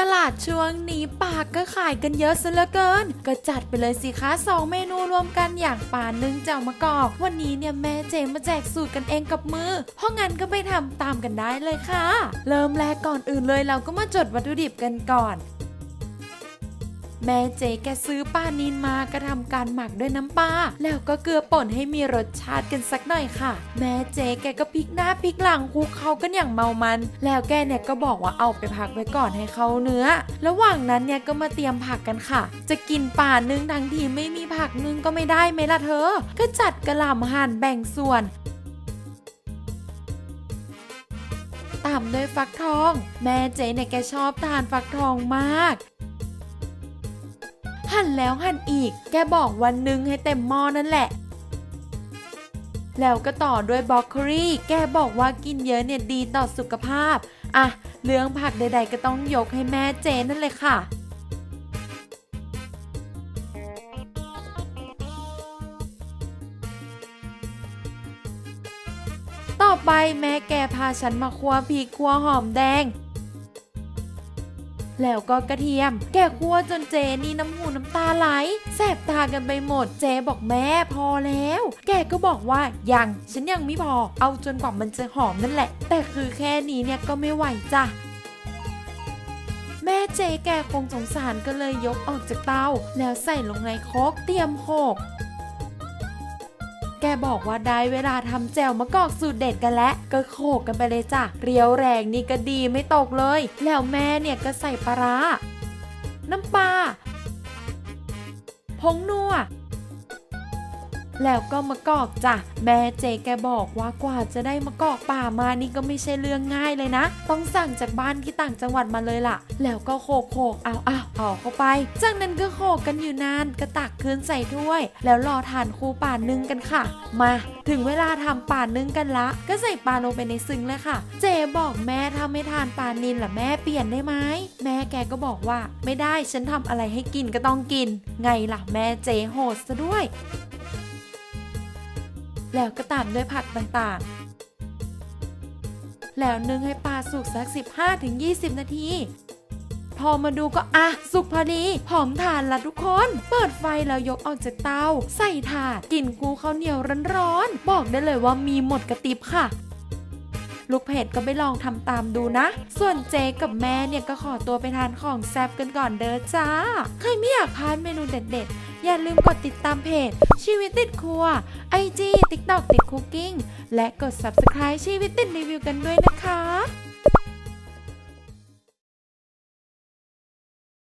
ตลาดช่วงนี้ปากก็ขายกันเยอะซะเหลือเกิน ก็จัดไปเลยสิคะสองเมนูรวมกันอย่างปลานึ่งเจ้ามะกอก วันนี้เนี่ยแม่เจมาแจกสูตรกันเองกับมือ เพราะงั้นก็ไปทำตามกันได้เลยค่ะ เริ่มแรกก่อนอื่นเลยเราก็มาจดวัตถุดิบกันก่อน แม่เจแกซื้อปลานินมาก็ทำการหมักด้วยน้ำปลาแล้วก็เกลือป่นให้มีรสชาติกันสักหน่อยค่ะ แม่เจแกก็พลิกหน้าพลิกหลังคุกเขากันอย่างเมามัน แล้วแกเนี่ยก็บอกว่าเอาไปพักไว้ก่อนให้เขาเนื้อ ระหว่างนั้นเนี่ยก็มาเตรียมผักกันค่ะ จะกินป่านึ่งทั้งทีไม่มีผักนึ่งก็ไม่ได้ไหมล่ะเธอ ก็จัดกระหล่ำหั่นแบ่งส่วนตามด้วยฟักทอง แม่เจเนี่ยแกชอบทานฟักทองมาก หั่นแล้วหั่นอีก แกบอกวันหนึ่งให้เต็มหม้อนั่นแหละ แล้วก็ต่อด้วยบรอกโคลีแกบอกว่ากินเยอะเนี่ยดีต่อสุขภาพ อะ เรื่องผักใดๆก็ต้องยกให้แม่เจนั่นเลยค่ะต่อไปแม่แกพาฉันมาคั่วพริกคั่วหอมแดง แล้วก็กระเทียม แกคั่วจนเจนี่น้ำหูน้ำตาไหล แสบตากันไปหมด เจบอกแม่พอแล้ว แกก็บอกว่ายังฉันยังไม่พอ เอาจนกว่ามันจะหอมนั่นแหละ แต่คือแค่นี้เนี่ยก็ไม่ไหวจ้ะแม่เจแกคงสงสารก็เลยยกออกจากเตา แล้วใส่ลงในโครกเตรียมโขก แกบอกว่าได้เวลาทำแจ่วมะกอกสูตรเด็ดกันแล้วก็โขกกันไปเลยจ้ะเรียวแรงนี่ก็ดีไม่ตกเลย แล้วแม่เนี่ยก็ใส่ปลาร้าน้ำปลาผงนัว แล้วก็มะกอกจ้ะแม่เจแกบอกว่ากว่าจะได้มะกอกป่ามานี่ก็ไม่ใช่เรื่องง่ายเลยนะ ต้องสั่งจากบ้านที่ต่างจังหวัดมาเลยล่ะ แล้วก็โขกโขกเอาเอาเอาเข้าไป จากนั้นก็โขกกันอยู่นานก็ตักคืนใส่ถ้วย แล้วรอทานคูป่านึ่งกันค่ะ มา ถึงเวลาทำป่านึ่งกันละ ก็ใส่ปลาลงไปในซึ้งเลยค่ะ เจบอกแม่ถ้าไม่ทานปลานินล่ะแม่เปลี่ยนได้ไหมแม่แกก็บอกว่าไม่ได้ฉันทำอะไรให้กินก็ต้องกิน ไงล่ะแม่เจโหดซะด้วย แล้วก็ตามด้วยผักต่างๆ แล้วนึ่งให้ปลาสุกสัก 15-20 นาที พอมาดูก็อะ สุกพอดีหอมทานละทุกคน เปิดไฟแล้วยกออกจากเตา ใส่ถาดกลิ่นกูข้าวเหนียวร้อนๆ บอกได้เลยว่ามีหมดกระติบค่ะ ลูกเพจก็ไปลองทำตามดูนะ ส่วนเจกับแม่เนี่ยก็ขอตัวไปทานของแซ่บกันก่อนเด้อจ้า ใครไม่อยากพลาดเมนูเด็ดๆ อย่าลืมกดติดตามเพจ ชีวิตติดครัว IG TikTok ติดคุกกิ้งและกด Subscribe ชีวิตติดรีวิวกันด้วยนะคะ